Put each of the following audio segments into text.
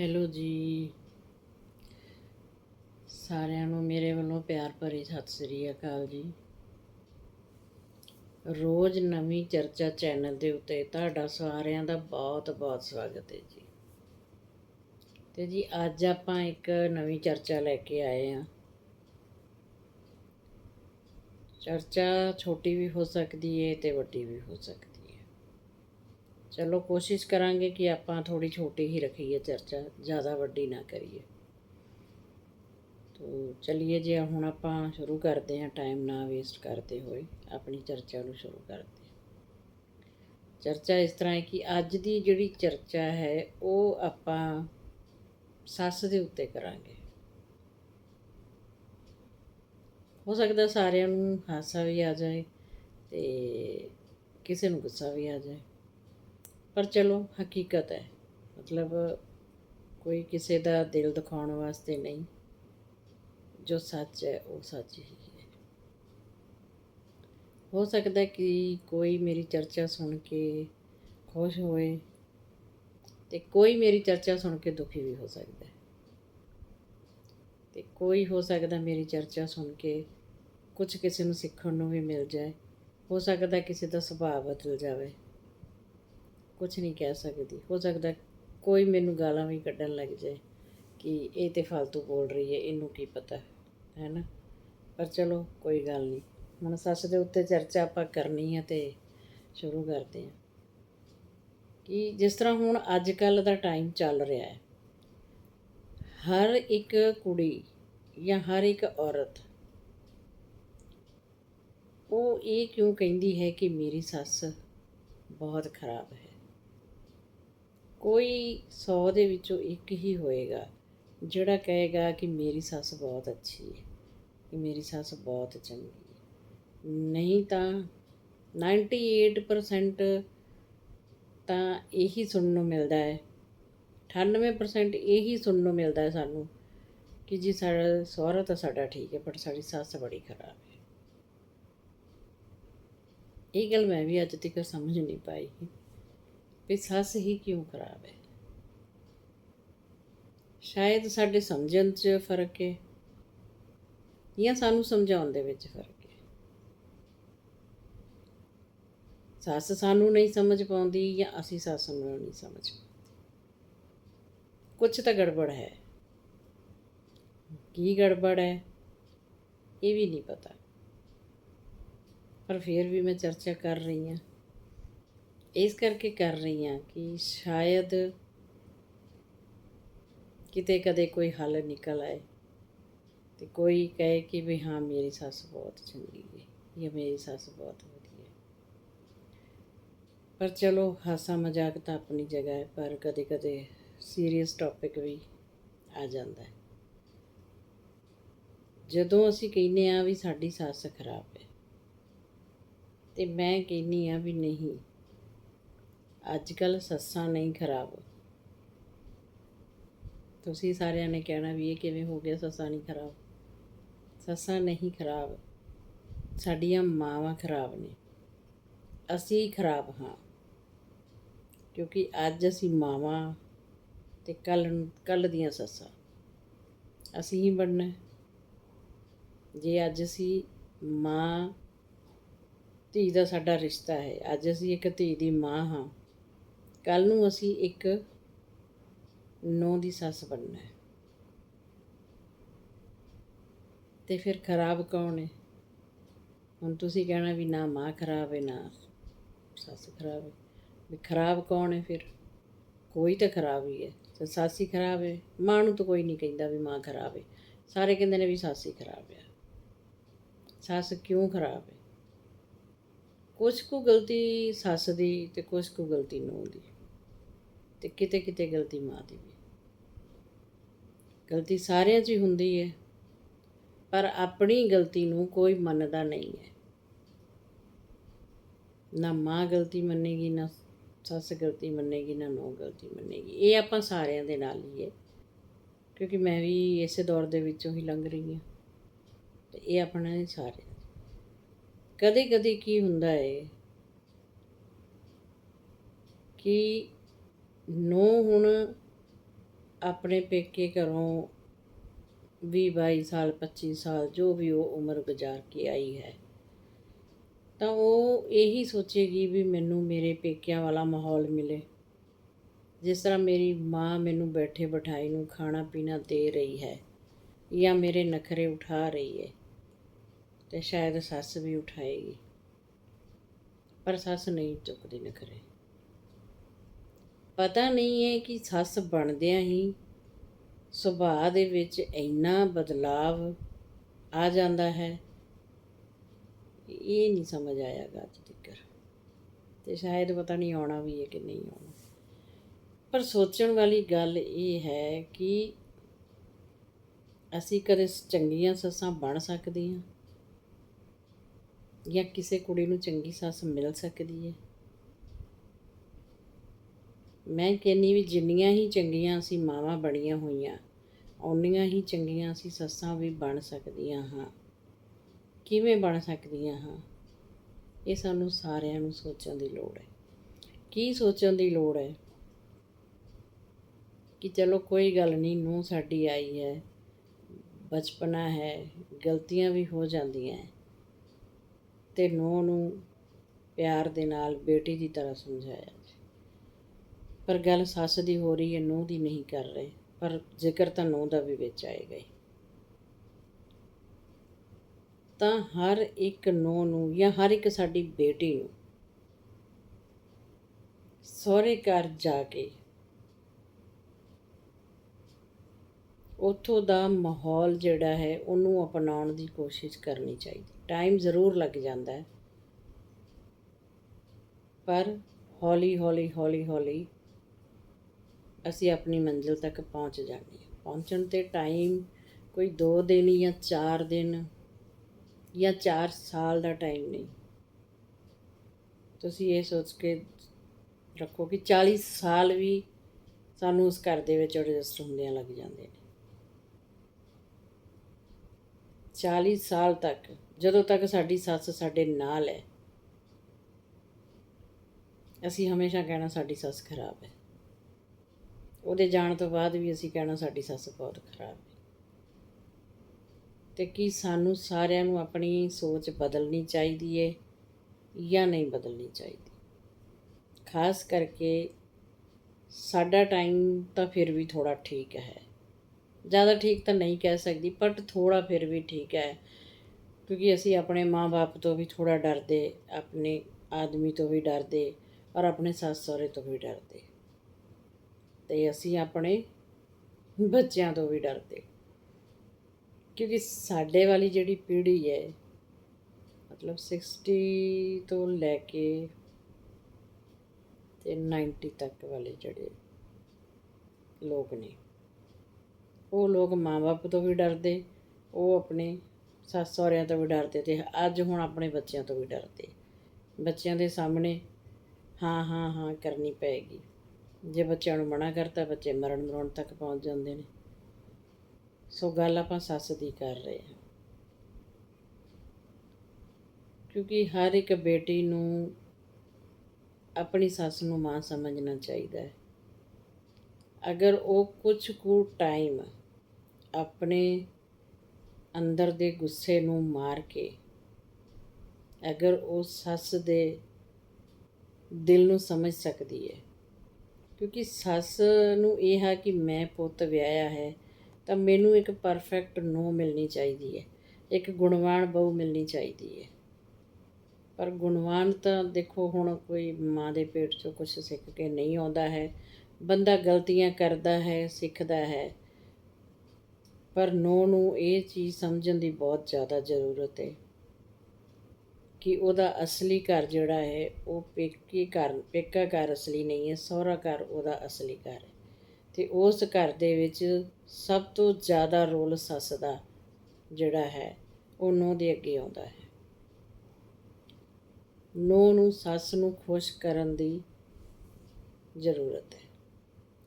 Hello ਜੀ। ਸਾਰਿਆਂ ਨੂੰ ਮੇਰੇ ਵੱਲੋਂ ਪਿਆਰ ਭਰੀ ਸਤਿ ਸ੍ਰੀ ਅਕਾਲ ਜੀ। ਰੋਜ਼ ਨਵੀਂ ਚਰਚਾ ਚੈਨਲ ਦੇ ਉੱਤੇ ਤੁਹਾਡਾ ਸਾਰਿਆਂ ਦਾ ਬਹੁਤ ਬਹੁਤ ਸਵਾਗਤ ਹੈ ਜੀ। ਤੇ ਜੀ, ਅੱਜ ਆਪਾਂ ਇੱਕ ਨਵੀਂ ਚਰਚਾ ਲੈ ਕੇ ਆਏ ਹਾਂ। ਚਰਚਾ ਛੋਟੀ ਵੀ ਹੋ ਸਕਦੀ ਹੈ ਤੇ ਵੱਡੀ ਵੀ ਹੋ ਸਕਦੀ ਚਲੋ ਕੋਸ਼ਿਸ਼ ਕਰਾਂਗੇ ਕਿ ਆਪਾਂ ਥੋੜੀ ਛੋਟੀ ਹੀ ਰੱਖੀਏ ਚਰਚਾ, ਜ਼ਿਆਦਾ ਵੱਡੀ ਨਾ ਕਰੀਏ। ਤੋ ਚਲਿਏ ਜੀ ਹੁਣ ਆਪਾਂ ਸ਼ੁਰੂ ਕਰਦੇ ਹਾਂ ਟਾਈਮ ਨਾ ਵੇਸਟ ਕਰਦੇ ਹੋਏ, ਆਪਣੀ ਚਰਚਾ ਨੂੰ ਸ਼ੁਰੂ ਕਰਦੇ ਹਾਂ। ਚਰਚਾ ਇਸ ਤਰ੍ਹਾਂ ਹੈ ਕਿ ਅੱਜ ਦੀ ਜਿਹੜੀ ਚਰਚਾ ਹੈ, ਉਹ ਆਪਾਂ ਸੱਸ ਦੇ ਉੱਤੇ ਕਰਾਂਗੇ। ਹੋ ਸਕਦਾ ਸਾਰਿਆਂ ਨੂੰ ਹਾਸਾ ਵੀ ਆ ਜਾਏ ਤੇ ਕਿਸੇ ਨੂੰ ਗੁੱਸਾ ਵੀ ਆ ਜਾਏ। ਪਰ ਚਲੋ, ਹਕੀਕਤ ਹੈ। ਮਤਲਬ ਕੋਈ ਕਿਸੇ ਦਾ ਦਿਲ ਦਿਖਾਉਣ ਵਾਸਤੇ ਨਹੀਂ। ਜੋ ਸੱਚ ਹੈ, ਉਹ ਸੱਚ ਹੀ ਹੈ। ਹੋ ਸਕਦਾ ਕਿ ਕੋਈ ਮੇਰੀ ਚਰਚਾ ਸੁਣ ਕੇ ਖੁਸ਼ ਹੋਏ ਤੇ ਕੋਈ ਮੇਰੀ ਚਰਚਾ ਸੁਣ ਕੇ ਦੁਖੀ ਵੀ ਹੋ ਸਕਦਾ ਹੈ। ਤੇ ਕੋਈ ਹੋ ਸਕਦਾ ਮੇਰੀ ਚਰਚਾ ਸੁਣ ਕੇ ਕੁਝ ਕਿਸੇ ਨੂੰ ਸਿੱਖਣ ਨੂੰ ਵੀ ਮਿਲ ਜਾਏ। ਹੋ ਸਕਦਾ ਕਿਸੇ ਦਾ ਸੁਭਾਅ ਬਦਲ ਜਾਵੇ। ਕੁਝ ਨਹੀਂ ਕਹਿ ਸਕਦੀ। ਹੋ ਸਕਦਾ ਕੋਈ ਮੈਨੂੰ ਗਾਲਾਂ ਵੀ ਕੱਢਣ ਲੱਗ ਜਾਏ ਕਿ ਇਹ ਤੇ ਫालतू ਬੋਲ ਰਹੀ ਹੈ, ਇਹਨੂੰ ਕੀ ਪਤਾ, ਹੈ ਨਾ? ਪਰ ਚਲੋ, ਕੋਈ ਗੱਲ ਨਹੀਂ। ਹੁਣ ਸੱਸ ਦੇ ਉੱਤੇ ਚਰਚਾ ਆਪਾਂ ਕਰਨੀ ਹੈ ਤੇ ਸ਼ੁਰੂ ਕਰਦੇ ਹਾਂ ਕਿ ਜਿਸ ਤਰ੍ਹਾਂ ਹੁਣ ਅੱਜ ਕੱਲ ਦਾ ਟਾਈਮ ਚੱਲ ਰਿਹਾ ਹੈ, ਹਰ ਇੱਕ ਕੁੜੀ ਜਾਂ ਹਰ ਇੱਕ ਔਰਤ ਉਹ ਇਹ ਕਿਉਂ ਕਹਿੰਦੀ ਹੈ ਕਿ ਮੇਰੀ ਸੱਸ ਬਹੁਤ ਖਰਾਬ ਹੈ? ਕੋਈ 100 ਦੇ ਵਿੱਚੋਂ ਇੱਕ ਹੀ ਹੋਏਗਾ, ਜਿਹੜਾ ਕਹੇਗਾ ਕਿ ਮੇਰੀ ਸੱਸ ਬਹੁਤ ਅੱਛੀ ਹੈ, ਕਿ ਮੇਰੀ ਸੱਸ ਬਹੁਤ ਚੰਗੀ ਹੈ। ਨਹੀਂ ਤਾਂ 98% ਤਾਂ ਇਹੀ ਸੁਣਨ ਨੂੰ ਮਿਲਦਾ ਹੈ। 98% ਇਹੀ ਸੁਣਨ ਨੂੰ ਮਿਲਦਾ ਹੈ ਸਾਨੂੰ ਕਿ ਜੀ ਸਾਡਾ, ਸਹੁਰਾ ਤਾਂ ਸਾਡਾ ਠੀਕ ਹੈ ਪਰ ਸਾਡੀ ਸੱਸ ਬੜੀ ਖਰਾਬ ਹੈ। ਇਹ ਗੱਲ ਮੈਂ ਵੀ ਅੱਜ ਤੱਕ ਸਮਝ ਨਹੀਂ ਪਾਈ। ਵੀ ਸੱਸ ਹੀ ਕਿਉਂ ਖਰਾਬ ਹੈ? ਸ਼ਾਇਦ ਸਾਡੇ ਸਮਝਣ 'ਚ ਫ਼ਰਕ ਹੈ ਜਾਂ ਸਾਨੂੰ ਸਮਝਾਉਣ ਦੇ ਵਿੱਚ ਫ਼ਰਕ ਹੈ ਸੱਸ ਸਾਨੂੰ ਨਹੀਂ ਸਮਝ ਪਾਉਂਦੀ, ਜਾਂ ਅਸੀਂ ਸੱਸ ਨੂੰ ਨਹੀਂ ਸਮਝ ਪਾਉਂਦੇ। ਕੁਝ ਤਾਂ ਗੜਬੜ ਹੈ। ਕੀ ਗੜਬੜ ਹੈ, ਇਹ ਵੀ ਨਹੀਂ ਪਤਾ। ਪਰ ਫਿਰ ਵੀ ਮੈਂ ਚਰਚਾ ਕਰ ਰਹੀ ਹਾਂ। ਇਸ ਕਰਕੇ ਕਰ ਰਹੀ ਹਾਂ ਕਿ ਸ਼ਾਇਦ ਕਿਤੇ ਕਦੇ ਕੋਈ ਹੱਲ ਨਿਕਲ ਆਏ ਤੇ ਕੋਈ ਕਹੇ ਕਿ ਵੀ ਹਾਂ, ਮੇਰੀ ਸੱਸ ਬਹੁਤ ਚੰਗੀ ਹੈ ਜਾਂ ਮੇਰੀ ਸੱਸ ਬਹੁਤ ਵਧੀਆ ਹੈ। ਪਰ ਚਲੋ, ਹਾਸਾ ਮਜ਼ਾਕ ਤਾਂ ਆਪਣੀ ਜਗ੍ਹਾ ਹੈ, ਪਰ ਕਦੇ ਕਦੇ ਸੀਰੀਅਸ ਟੌਪਿਕ ਵੀ ਆ ਜਾਂਦਾ ਹੈ। ਜਦੋਂ ਅਸੀਂ ਕਹਿੰਦੇ ਆ ਵੀ ਸਾਡੀ ਸੱਸ ਖਰਾਬ ਹੈ ਤੇ ਮੈਂ ਕਹਿੰਨੀ ਆ ਵੀ ਨਹੀਂ ਅੱਜ ਕੱਲ ਸੱਸਾਂ ਨਹੀਂ ਖਰਾਬ। ਤੁਸੀਂ ਸਾਰਿਆਂ ਨੇ ਕਹਿਣਾ ਵੀ ਇਹ ਕਿਵੇਂ ਹੋ ਗਿਆ ਸੱਸਾਂ ਨਹੀਂ ਖਰਾਬ? ਸੱਸਾਂ ਨਹੀਂ ਖਰਾਬ, ਸਾਡੀਆਂ ਮਾਵਾਂ ਖਰਾਬ ਨੇ। ਅਸੀਂ ਖਰਾਬ ਹਾਂ, ਕਿਉਂਕਿ ਅੱਜ ਅਸੀਂ ਮਾਵਾਂ ਤੇ ਕੱਲ ਕੱਲ ਦੀਆਂ ਸੱਸਾਂ। ਅਸੀਂ ਹੀ ਬਣਨਾ ਜੇ ਅੱਜ ਅਸੀਂ ਮਾਂ, ਧੀ ਦਾ ਸਾਡਾ ਰਿਸ਼ਤਾ ਹੈ, ਅੱਜ ਅਸੀਂ ਇੱਕ ਧੀ ਦੀ ਮਾਂ ਹਾਂ ਕੱਲ ਨੂੰ ਅਸੀਂ ਇੱਕ ਨੌ ਦੀ ਸੱਸ ਬਣਨਾ ਹੈ। ਤੇ ਫਿਰ ਖਰਾਬ ਕੌਣ ਹੈ? ਹੁਣ ਤੁਸੀਂ ਕਹਿਣਾ ਵੀ ਨਾ ਮਾਂ ਖਰਾਬ ਹੈ, ਨਾ ਸੱਸ ਖਰਾਬ ਹੈ। ਵੀ ਖਰਾਬ ਕੌਣ ਹੈ ਫਿਰ? ਕੋਈ ਤਾਂ ਖਰਾਬ ਹੀ ਹੈ। ਤੇ ਸੱਸ ਹੀ ਖਰਾਬ ਹੈ। ਮਾਂ ਨੂੰ ਤਾਂ ਕੋਈ ਨਹੀਂ ਕਹਿੰਦਾ ਵੀ ਮਾਂ ਖਰਾਬ ਹੈ। ਸਾਰੇ ਕਹਿੰਦੇ ਨੇ ਵੀ ਸੱਸ ਹੀ ਖਰਾਬ ਹੈ। ਸੱਸ ਕਿਉਂ ਖਰਾਬ ਹੈ? ਕੁਝ ਕੁ ਗਲਤੀ ਸੱਸ ਦੀ ਤੇ ਕੁਝ ਕੁ ਗਲਤੀ ਨੂੰਹ ਦੀ। ਤੇ ਕਿਤੇ ਕਿਤੇ ਗਲਤੀ ਮਾਂ ਦੀ ਵੀ ਗਲਤੀ ਸਾਰਿਆਂ 'ਚ ਹੀ ਹੁੰਦੀ ਹੈ, ਪਰ ਆਪਣੀ ਗਲਤੀ ਨੂੰ ਕੋਈ ਮੰਨਦਾ ਨਹੀਂ ਹੈ। ਨਾ ਮਾਂ ਗਲਤੀ ਮੰਨੇਗੀ, ਨਾ ਸੱਸ ਗਲਤੀ ਮੰਨੇਗੀ, ਨਾ ਨੋ ਗਲਤੀ ਮੰਨੇਗੀ। ਇਹ ਆਪਾਂ ਸਾਰਿਆਂ ਦੇ ਨਾਲ ਹੀ ਹੈ, ਕਿਉਂਕਿ ਮੈਂ ਵੀ ਇਸੇ ਦੌਰ ਦੇ ਵਿੱਚੋਂ ਹੀ ਲੰਘ ਰਹੀ ਹਾਂ। ਤੇ ਇਹ ਆਪਣਾ ਹੀ ਸਾਰੇ ਕਦੇ ਕਦੇ ਕੀ ਹੁੰਦਾ ਹੈ ਕਿ ਨੋ ਹੁਣ ਆਪਣੇ ਪੇਕੇ ਘਰੋਂ ਵੀਹ ਬਾਈ ਸਾਲ 25 ਸਾਲ ਜੋ ਵੀ ਉਹ ਉਮਰ ਗੁਜ਼ਾਰ ਕੇ ਆਈ ਹੈ, ਤਾਂ ਉਹ ਇਹੀ ਸੋਚੇਗੀ ਵੀ ਮੈਨੂੰ ਮੇਰੇ ਪੇਕਿਆਂ ਵਾਲਾ ਮਾਹੌਲ ਮਿਲੇ। ਜਿਸ ਤਰ੍ਹਾਂ ਮੇਰੀ ਮਾਂ ਮੈਨੂੰ ਬੈਠੇ ਬਿਠਾਈ ਨੂੰ ਖਾਣਾ ਪੀਣਾ ਦੇ ਰਹੀ ਹੈ ਜਾਂ ਮੇਰੇ ਨਖਰੇ ਉਠਾ ਰਹੀ ਹੈ, ਤੇ ਸ਼ਾਇਦ ਸੱਸ ਵੀ ਉਠਾਏਗੀ, ਪਰ ਸੱਸ ਨਹੀਂ ਚੁੱਕਦੀ ਨਖਰੇ। ਪਤਾ ਨਹੀਂ ਹੈ ਕਿ ਸੱਸ ਬਣਦਿਆਂ ਹੀ ਸੁਭਾਅ ਦੇ ਵਿੱਚ ਇੰਨਾ ਬਦਲਾਵ ਆ ਜਾਂਦਾ ਹੈ। ਇਹ ਨਹੀਂ ਸਮਝ ਆਇਆਗਾ ਅੱਜ ਤੱਕ। ਤੇ ਸ਼ਾਇਦ ਪਤਾ ਨਹੀਂ ਆਉਣਾ ਵੀ ਹੈ ਕਿ ਨਹੀਂ ਆਉਣਾ। ਪਰ ਸੋਚਣ ਵਾਲੀ ਗੱਲ ਇਹ ਹੈ ਕਿ ਅਸੀਂ ਕਦੇ ਚੰਗੀਆਂ ਸੱਸਾਂ ਬਣ ਸਕਦੀਆਂ ਜਾਂ ਕਿਸੇ ਕੁੜੀ ਨੂੰ ਚੰਗੀ ਸੱਸ ਮਿਲ ਸਕਦੀ ਹੈ। ਮੈਂ ਕਹਿੰਨੀ ਵੀ ਜਿੰਨੀਆਂ ਹੀ ਚੰਗੀਆਂ ਅਸੀਂ ਮਾਵਾਂ ਬਣੀਆਂ ਹੋਈਆਂ, ਓਨੀਆਂ ਹੀ ਚੰਗੀਆਂ ਅਸੀਂ ਸੱਸਾਂ ਵੀ ਬਣ ਸਕਦੀਆਂ ਹਾਂ। ਕਿਵੇਂ ਬਣ ਸਕਦੀਆਂ ਹਾਂ? ਇਹ ਸਾਨੂੰ ਸਾਰਿਆਂ ਨੂੰ ਸੋਚਣ ਦੀ ਲੋੜ ਹੈ। ਕੀ ਸੋਚਣ ਦੀ ਲੋੜ ਹੈ? ਕਿ ਚਲੋ ਕੋਈ ਗੱਲ ਨਹੀਂ ਨੂੰ ਸਾਡੀ ਆਈ ਹੈ, ਬਚਪਨਾ ਹੈ, ਗਲਤੀਆਂ ਵੀ ਹੋ ਜਾਂਦੀਆਂ ਹੈ। ਤੇ ਨੂੰਹ ਨੂੰ ਪਿਆਰ ਦੇ ਨਾਲ ਬੇਟੀ ਦੀ ਤਰ੍ਹਾਂ ਸਮਝਾਇਆ। ਪਰ ਗੱਲ ਸੱਸ ਦੀ ਹੋ ਰਹੀ ਹੈ, ਨੂੰਹ ਦੀ ਨਹੀਂ ਕਰ ਰਹੇ, ਪਰ ਜ਼ਿਕਰ ਤਾਂ ਨੂੰਹ ਦਾ ਵੀ ਵਿੱਚ ਆਏਗਾ ਹੀ। ਤਾਂ ਹਰ ਇੱਕ ਨੂੰਹ ਨੂੰ ਜਾਂ ਹਰ ਇੱਕ ਸਾਡੀ ਬੇਟੀ ਨੂੰ ਸਹੁਰੇ ਘਰ ਜਾ ਕੇ ਉੱਥੋਂ ਦਾ ਮਾਹੌਲ ਜਿਹੜਾ ਹੈ, ਉਹਨੂੰ ਅਪਣਾਉਣ ਦੀ ਕੋਸ਼ਿਸ਼ ਕਰਨੀ ਚਾਹੀਦੀ। ਟਾਈਮ ਜ਼ਰੂਰ ਲੱਗ ਜਾਂਦਾ ਹੈ। ਪਰ ਹੌਲੀ ਹੌਲੀ ਹੌਲੀ ਹੌਲੀ ਅਸੀਂ ਆਪਣੀ ਮੰਜ਼ਿਲ ਤੱਕ ਪਹੁੰਚ ਜਾਂਦੇ ਹਾਂ। ਪਹੁੰਚਣ ਤੇ ਟਾਈਮ ਕੋਈ 2 ਦਿਨ ਜਾਂ 4 ਦਿਨ ਜਾਂ 4 ਸਾਲ ਦਾ ਟਾਈਮ ਨਹੀਂ। ਤੁਸੀਂ ਇਹ ਸੋਚ ਕੇ ਰੱਖੋ ਕਿ 40 ਸਾਲ ਵੀ ਸਾਨੂੰ ਉਸ ਘਰ ਦੇ ਵਿੱਚ ਐਡਜਸਟ ਹੁੰਦਿਆਂ ਲੱਗ ਜਾਂਦੇ ਨੇ। 40 ਸਾਲ ਤੱਕ, ਜਦੋਂ ਤੱਕ ਸਾਡੀ ਸੱਸ ਸਾਡੇ ਨਾਲ ਹੈ, ਅਸੀਂ ਹਮੇਸ਼ਾ ਕਹਿਣਾ ਸਾਡੀ ਸੱਸ ਖਰਾਬ ਹੈ। ਉਹਦੇ ਜਾਣ ਤੋਂ ਬਾਅਦ ਵੀ ਅਸੀਂ ਕਹਿਣਾ ਸਾਡੀ ਸੱਸ ਬਹੁਤ ਖਰਾਬ ਹੈ। ਤੇ ਕੀ ਸਾਨੂੰ ਸਾਰਿਆਂ ਨੂੰ ਆਪਣੀ ਸੋਚ ਬਦਲਣੀ ਚਾਹੀਦੀ ਹੈ ਜਾਂ ਨਹੀਂ ਬਦਲਣੀ ਚਾਹੀਦੀ? ਖਾਸ ਕਰਕੇ ਸਾਡਾ ਟਾਈਮ ਤਾਂ ਫਿਰ ਵੀ ਥੋੜਾ ਠੀਕ ਹੈ। ਜ਼ਿਆਦਾ ਠੀਕ ਤਾਂ ਨਹੀਂ ਕਹਿ ਸਕਦੀ ਬਟ ਥੋੜਾ ਫਿਰ ਵੀ ਠੀਕ ਹੈ। ਕਿਉਂਕਿ ਅਸੀਂ ਆਪਣੇ ਮਾਪੇ ਤੋਂ ਵੀ ਥੋੜਾ ਡਰਦੇ, ਆਪਣੇ ਆਦਮੀ ਤੋਂ ਵੀ ਡਰਦੇ ਔਰ ਆਪਣੇ ਸੱਸ ਸਹੁਰੇ ਤੋਂ ਵੀ ਡਰਦੇ। ਤੇ ਅਸੀਂ ਆਪਣੇ ਬੱਚਿਆਂ ਤੋਂ ਵੀ ਡਰਦੇ। ਕਿਉਂਕਿ ਸਾਡੇ ਵਾਲੀ ਜਿਹੜੀ ਪੀੜ੍ਹੀ ਹੈ, ਮਤਲਬ 60 ਤੋਂ ਲੈ ਕੇ ਤੇ 90 ਤੱਕ ਵਾਲੇ ਜਿਹੜੇ ਲੋਕ ਨੇ, ਉਹ ਲੋਕ ਮਾਂ-ਬਾਪ ਤੋਂ ਵੀ ਡਰਦੇ, ਉਹ ਆਪਣੇ ਸੱਸ ਸਹੁਰਿਆਂ ਤੋਂ ਵੀ ਡਰਦੇ ਤੇ ਅੱਜ ਹੁਣ ਆਪਣੇ ਬੱਚਿਆਂ ਤੋਂ ਵੀ ਡਰਦੇ। ਬੱਚਿਆਂ ਦੇ ਸਾਹਮਣੇ ਹਾਂ ਹਾਂ ਹਾਂ ਕਰਨੀ ਪਏਗੀ। ਜੇ ਬੱਚਿਆਂ ਨੂੰ ਮਨਾ ਕਰਤਾ, ਬੱਚੇ ਮਰਨ ਮਰਾਉਣ ਤੱਕ ਪਹੁੰਚ ਜਾਂਦੇ ਨੇ। ਸੋ ਗੱਲ ਆਪਾਂ ਸੱਸ ਦੀ ਕਰ ਰਹੇ ਹਾਂ। ਕਿਉਂਕਿ ਹਰ ਇੱਕ ਬੇਟੀ ਨੂੰ ਆਪਣੀ ਸੱਸ ਨੂੰ ਮਾਂ ਸਮਝਣਾ ਚਾਹੀਦਾ ਹੈ। ਅਗਰ ਉਹ ਕੁਝ ਕੁ ਟਾਈਮ ਆਪਣੇ ਅੰਦਰ ਦੇ ਗੁੱਸੇ ਨੂੰ ਮਾਰ ਕੇ, ਅਗਰ ਉਹ ਸੱਸ ਦੇ ਦਿਲ ਨੂੰ ਸਮਝ ਸਕਦੀ ਹੈ ਕਿਉਂਕਿ ਸੱਸ ਨੂੰ ਇਹ ਹੈ ਕਿ ਮੈਂ ਪੁੱਤ ਵਿਆਹਿਆ ਹੈ, ਤਾਂ ਮੈਨੂੰ ਇੱਕ ਪਰਫੈਕਟ ਨੋ ਮਿਲਣੀ ਚਾਹੀਦੀ ਹੈ, ਇੱਕ ਗੁਣਵਾਨ ਬਹੂ ਮਿਲਣੀ ਚਾਹੀਦੀ ਹੈ। ਪਰ ਗੁਣਵਾਨ ਤਾਂ ਦੇਖੋ ਹੁਣ ਕੋਈ ਮਾਂ ਦੇ ਪੇਟ ਚੋਂ ਕੁਝ ਸਿੱਖ ਕੇ ਨਹੀਂ ਆਉਂਦਾ ਹੈ, ਬੰਦਾ ਗਲਤੀਆਂ ਕਰਦਾ ਹੈ, ਸਿੱਖਦਾ ਹੈ, ਪਰ ਨੋ ਨੂੰ ਇਹ ਚੀਜ਼ ਸਮਝਣ ਦੀ ਬਹੁਤ ਜ਼ਿਆਦਾ ਜ਼ਰੂਰਤ ਹੈ। ਕਿ ਉਹਦਾ ਅਸਲੀ ਘਰ ਜਿਹੜਾ ਹੈ, ਉਹ ਪੇਕੇ ਘਰ, ਪੇਕਾ ਘਰ ਅਸਲੀ ਨਹੀਂ ਹੈ, ਸਹੁਰਾ ਘਰ ਉਹਦਾ ਅਸਲੀ ਘਰ ਹੈ। ਤੇ ਉਸ ਘਰ ਦੇ ਵਿੱਚ ਸਭ ਤੋਂ ਜ਼ਿਆਦਾ ਰੋਲ ਸੱਸ ਦਾ ਜਿਹੜਾ ਹੈ, ਉਹ ਨੋ ਦੇ ਅੱਗੇ ਆਉਂਦਾ ਹੈ। ਨੋ ਨੂੰ ਸੱਸ ਨੂੰ ਖੁਸ਼ ਕਰਨ ਦੀ ਜ਼ਰੂਰਤ ਹੈ।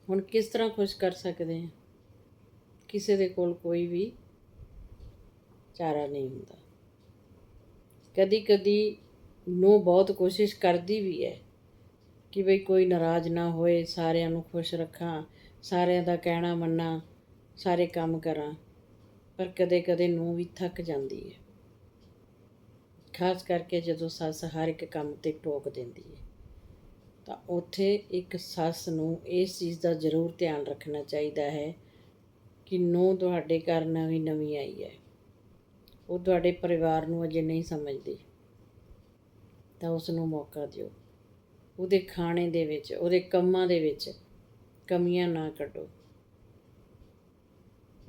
ਹੁਣ ਕਿਸ ਤਰ੍ਹਾਂ ਖੁਸ਼ ਕਰ ਸਕਦੇ ਹਾਂ? ਕਿਸੇ ਦੇ ਕੋਲ ਕੋਈ ਵੀ ਚਾਰਾ ਨਹੀਂ ਹੁੰਦਾ। ਕਦੀ ਕਦੀ ਨੂੰ ਬਹੁਤ ਕੋਸ਼ਿਸ਼ ਕਰਦੀ ਵੀ ਹੈ ਕਿ ਬਈ ਕੋਈ ਨਾਰਾਜ਼ ਨਾ ਹੋਏ, ਸਾਰਿਆਂ ਨੂੰ ਖੁਸ਼ ਰੱਖਾਂ, ਸਾਰਿਆਂ ਦਾ ਕਹਿਣਾ ਮੰਨਾਂ, ਸਾਰੇ ਕੰਮ ਕਰਾਂ, ਪਰ ਕਦੇ-ਕਦੇ ਨੂੰ ਵੀ ਥੱਕ ਜਾਂਦੀ ਹੈ। ਖਾਸ ਕਰਕੇ ਜਦੋਂ ਸੱਸ ਹਰ ਇੱਕ ਕੰਮ ਤੇ ਟੋਕ ਦਿੰਦੀ ਹੈ, ਤਾਂ ਉੱਥੇ ਇੱਕ ਸੱਸ ਨੂੰ ਇਸ ਚੀਜ਼ ਦਾ ਜ਼ਰੂਰ ਧਿਆਨ ਰੱਖਣਾ ਚਾਹੀਦਾ ਹੈ ਕਿ ਨੂੰ ਤੁਹਾਡੇ ਘਰ ਨਵੀਂ ਨਵੀਂ ਆਈ ਹੈ। ਉਹ ਤੁਹਾਡੇ ਪਰਿਵਾਰ ਨੂੰ ਅਜੇ ਨਹੀਂ ਸਮਝਦੀ। ਤਾਂ ਉਸ ਨੂੰ ਮੌਕਾ ਦਿਓ। ਉਹਦੇ ਖਾਣੇ ਦੇ ਵਿੱਚ, ਉਹਦੇ ਕੰਮਾਂ ਦੇ ਵਿੱਚ ਕਮੀਆਂ ਨਾ ਕੱਢੋ।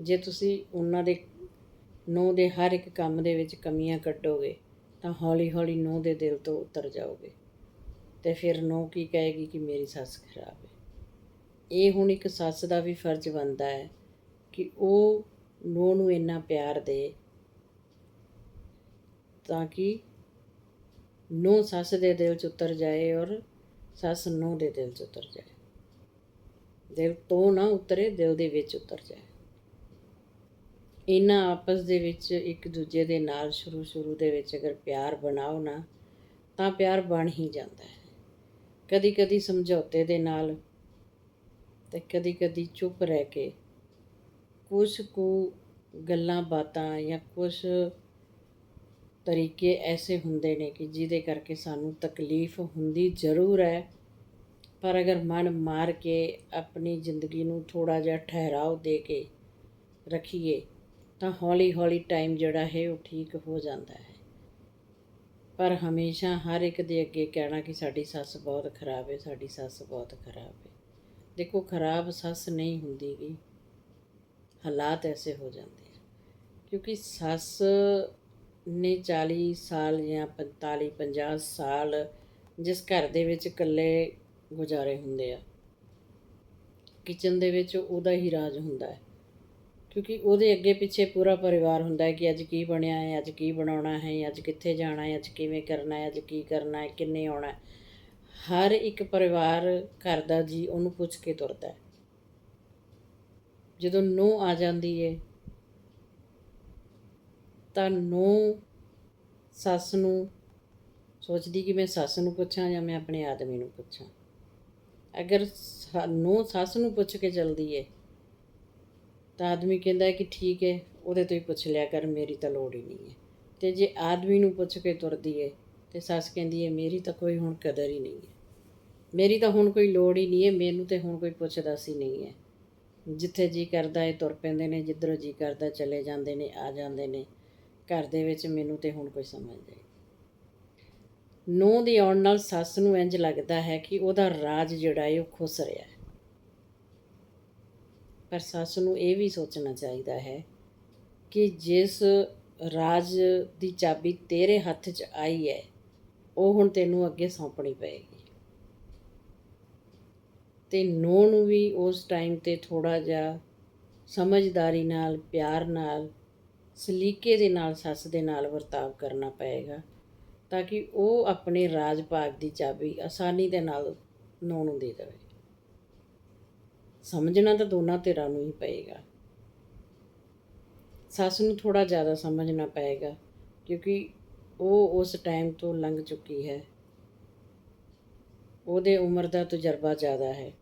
ਜੇ ਤੁਸੀਂ ਉਹਨਾਂ ਦੇ ਨੂੰਹ ਦੇ ਹਰ ਇੱਕ ਕੰਮ ਦੇ ਵਿੱਚ ਕਮੀਆਂ ਕੱਢੋਗੇ, ਤਾਂ ਹੌਲੀ-ਹੌਲੀ ਨੂੰਹ ਦੇ ਦਿਲ ਤੋਂ ਉਤਰ ਜਾਓਗੇ। ਤੇ ਫਿਰ ਨੂੰਹ ਕੀ ਕਹੇਗੀ ਕਿ ਮੇਰੀ ਸੱਸ ਖਰਾਬ ਹੈ। ਇਹ ਹੁਣ ਇੱਕ ਸੱਸ ਦਾ ਵੀ ਫਰਜ਼ ਬਣਦਾ ਹੈ ਕਿ ਉਹ ਨੂੰਹ ਨੂੰ ਇੰਨਾ ਪਿਆਰ ਦੇ ਤਾਂ ਕਿ ਨੂੰ ਸੱਸ ਦੇ ਦਿਲ 'ਚ ਉਤਰ ਜਾਏ ਔਰ ਸੱਸ ਨੂੰਹ ਦੇ ਦਿਲ 'ਚ ਉਤਰ ਜਾਏ। ਦਿਲ ਤੋਂ ਨਾ ਉਤਰੇ, ਦਿਲ ਦੇ ਵਿੱਚ ਉਤਰ ਜਾਏ। ਇਹਨਾਂ ਆਪਸ ਦੇ ਵਿੱਚ ਇੱਕ ਦੂਜੇ ਦੇ ਨਾਲ ਸ਼ੁਰੂ ਸ਼ੁਰੂ ਦੇ ਵਿੱਚ ਅਗਰ ਪਿਆਰ ਬਣਾਓ ਨਾ, ਤਾਂ ਪਿਆਰ ਬਣ ਹੀ ਜਾਂਦਾ ਹੈ। ਕਦੀ ਕਦੀ ਸਮਝੌਤੇ ਦੇ ਨਾਲ ਤੇ ਕਦੀ ਕਦੀ ਚੁੱਪ ਰਹਿ ਕੇ ਕੁਝ ਕੁ ਗੱਲਾਂ ਬਾਤਾਂ ਜਾਂ ਕੁਝ ਤਰੀਕੇ ਐਸੇ ਹੁੰਦੇ ਨੇ ਕਿ ਜਿਹਦੇ ਕਰਕੇ ਸਾਨੂੰ ਤਕਲੀਫ ਹੁੰਦੀ ਜ਼ਰੂਰ ਹੈ। ਪਰ ਅਗਰ ਮਨ ਮਾਰ ਕੇ ਆਪਣੀ ਜ਼ਿੰਦਗੀ ਨੂੰ ਥੋੜਾ ਜਿਹਾ ਠਹਿਰਾਓ ਦੇ ਕੇ ਰੱਖੀਏ, ਤਾਂ ਹੌਲੀ ਹੌਲੀ ਟਾਈਮ ਜਿਹੜਾ ਹੈ ਉਹ ਠੀਕ ਹੋ ਜਾਂਦਾ ਹੈ। ਪਰ ਹਮੇਸ਼ਾ ਹਰ ਇੱਕ ਦੇ ਅੱਗੇ ਕਹਿਣਾ ਕਿ ਸਾਡੀ ਸੱਸ ਬਹੁਤ ਖਰਾਬ ਹੈ, ਸਾਡੀ ਸੱਸ ਬਹੁਤ ਖਰਾਬ ਹੈ। ਦੇਖੋ, ਖਰਾਬ ਸੱਸ ਨਹੀਂ ਹੁੰਦੀ ਗੀ। ਹਾਲਾਤ ਐਸੇ ਹੋ ਜਾਂਦੇ ਕਿਉਂਕਿ ਸੱਸ ਨੇ 40 ਸਾਲ ਜਾਂ 45 50 ਸਾਲ ਜਿਸ ਘਰ ਦੇ ਵਿੱਚ ਇਕੱਲੇ ਗੁਜ਼ਾਰੇ ਹੁੰਦੇ ਆ। ਕਿਚਨ ਦੇ ਵਿੱਚ ਉਹਦਾ ਹੀ ਰਾਜ ਹੁੰਦਾ ਹੈ। ਕਿਉਂਕਿ ਉਹਦੇ ਅੱਗੇ ਪਿੱਛੇ ਪੂਰਾ ਪਰਿਵਾਰ ਹੁੰਦਾ ਹੈ ਕਿ ਅੱਜ ਕੀ ਬਣਿਆ ਹੈ, ਅੱਜ ਕੀ ਬਣਾਉਣਾ ਹੈ, ਅੱਜ ਕਿੱਥੇ ਜਾਣਾ ਹੈ, ਅੱਜ ਕਿਵੇਂ ਕਰਨਾ ਹੈ, ਅੱਜ ਕੀ ਕਰਨਾ ਹੈ, ਕਿੰਨੇ ਆਉਣਾ ਹੈ। ਹਰ ਇੱਕ ਪਰਿਵਾਰ ਘਰ ਦਾ ਜੀ ਉਹਨੂੰ ਪੁੱਛ ਕੇ ਤੁਰਦਾ ਹੈ। ਜਦੋਂ ਨੂੰ ਆ ਜਾਂਦੀ ਹੈ ਤਾਂ ਨੂੰ, ਸੱਸ ਨੂੰ। ਸੋਚਦੀ ਕਿ ਮੈਂ ਸੱਸ ਨੂੰ ਪੁੱਛਾਂ ਜਾਂ ਮੈਂ ਆਪਣੇ ਆਦਮੀ ਨੂੰ ਪੁੱਛਾਂ। ਅਗਰ ਨੂੰਹ ਸੱਸ ਨੂੰ ਪੁੱਛ ਕੇ ਚਲਦੀ ਹੈ ਤਾਂ ਆਦਮੀ ਕਹਿੰਦਾ ਹੈ ਕਿ ਠੀਕ ਹੈ ਉਹਦੇ ਤੋਂ ਹੀ ਪੁੱਛ ਲਿਆ ਕਰ, ਮੇਰੀ ਤਾਂ ਲੋੜ ਹੀ ਨਹੀਂ ਹੈ ਤੇ ਜੇ ਆਦਮੀ ਨੂੰ ਪੁੱਛ ਕੇ ਤੁਰਦੀ ਹੈ ਤੇ ਸੱਸ ਕਹਿੰਦੀ ਹੈ ਮੇਰੀ ਤਾਂ ਕੋਈ ਹੁਣ ਕਦਰ ਹੀ ਨਹੀਂ ਹੈ ਮੇਰੀ ਤਾਂ ਹੁਣ ਕੋਈ ਲੋੜ ਹੀ ਨਹੀਂ ਹੈ ਮੈਨੂੰ ਤੇ ਹੁਣ ਕੋਈ ਪੁੱਛਦਾ ਸੀ ਨਹੀਂ ਹੈ ਜਿੱਥੇ ਜੀ ਕਰਦਾ ਹੈ ਤੁਰ ਪੈਂਦੇ ਨੇ, ਜਿੱਧਰੋਂ ਜੀ ਕਰਦਾ, ਚਲੇ ਜਾਂਦੇ ਨੇ, ਆ ਜਾਂਦੇ ਨੇ। ਘਰ ਦੇ ਵਿੱਚ ਮੈਨੂੰ ਤੇ ਹੁਣ ਕੋਈ ਸਮਝ ਨਹੀਂ। ਨੂੰਹ ਦੀ ਆਉਣ ਨਾਲ ਸੱਸ ਨੂੰ ਇੰਜ ਲੱਗਦਾ ਹੈ ਕਿ ਉਹਦਾ ਰਾਜ ਜਿਹੜਾ ਹੈ ਉਹ ਖੁੱਸ ਰਿਹਾ ਹੈ। ਪਰ ਸੱਸ ਨੂੰ ਇਹ ਵੀ ਸੋਚਣਾ ਚਾਹੀਦਾ ਹੈ ਕਿ ਜਿਸ ਰਾਜ ਦੀ ਚਾਬੀ ਤੇਰੇ ਹੱਥ 'ਚ ਆਈ ਹੈ, ਉਹ ਹੁਣ ਤੈਨੂੰ ਅੱਗੇ ਸੌਂਪਣੀ ਪਏਗੀ। ਤੇ ਨੂੰਹ ਨੂੰ ਵੀ ਉਸ ਟਾਈਮ ਤੇ ਥੋੜਾ ਜਿਹਾ ਸਮਝਦਾਰੀ ਨਾਲ, ਪਿਆਰ ਨਾਲ ਸਲੀਕੇ ਦੇ ਨਾਲ, ਸੱਸ ਦੇ ਨਾਲ ਵਰਤਾਵ ਕਰਨਾ ਪਏਗਾ ਤਾਂ ਕਿ ਉਹ ਆਪਣੇ ਰਾਜ ਭਾਗ ਦੀ ਚਾਬੀ ਆਸਾਨੀ ਦੇ ਨਾਲ ਨੂੰਹ ਨੂੰ ਦੇ ਦੇਵੇ। ਸਮਝਣਾ ਤਾਂ ਦੋਨਾਂ ਧਿਰਾਂ ਨੂੰ ਹੀ ਪਏਗਾ। ਸੱਸ ਨੂੰ ਥੋੜਾ ਜ਼ਿਆਦਾ ਸਮਝਣਾ ਪਏਗਾ ਕਿਉਂਕਿ ਉਹ ਉਸ ਟਾਈਮ ਤੋਂ ਲੰਘ ਚੁੱਕੀ ਹੈ। ਉਹਦੇ ਉਮਰ ਦਾ ਤਜਰਬਾ ਜ਼ਿਆਦਾ ਹੈ।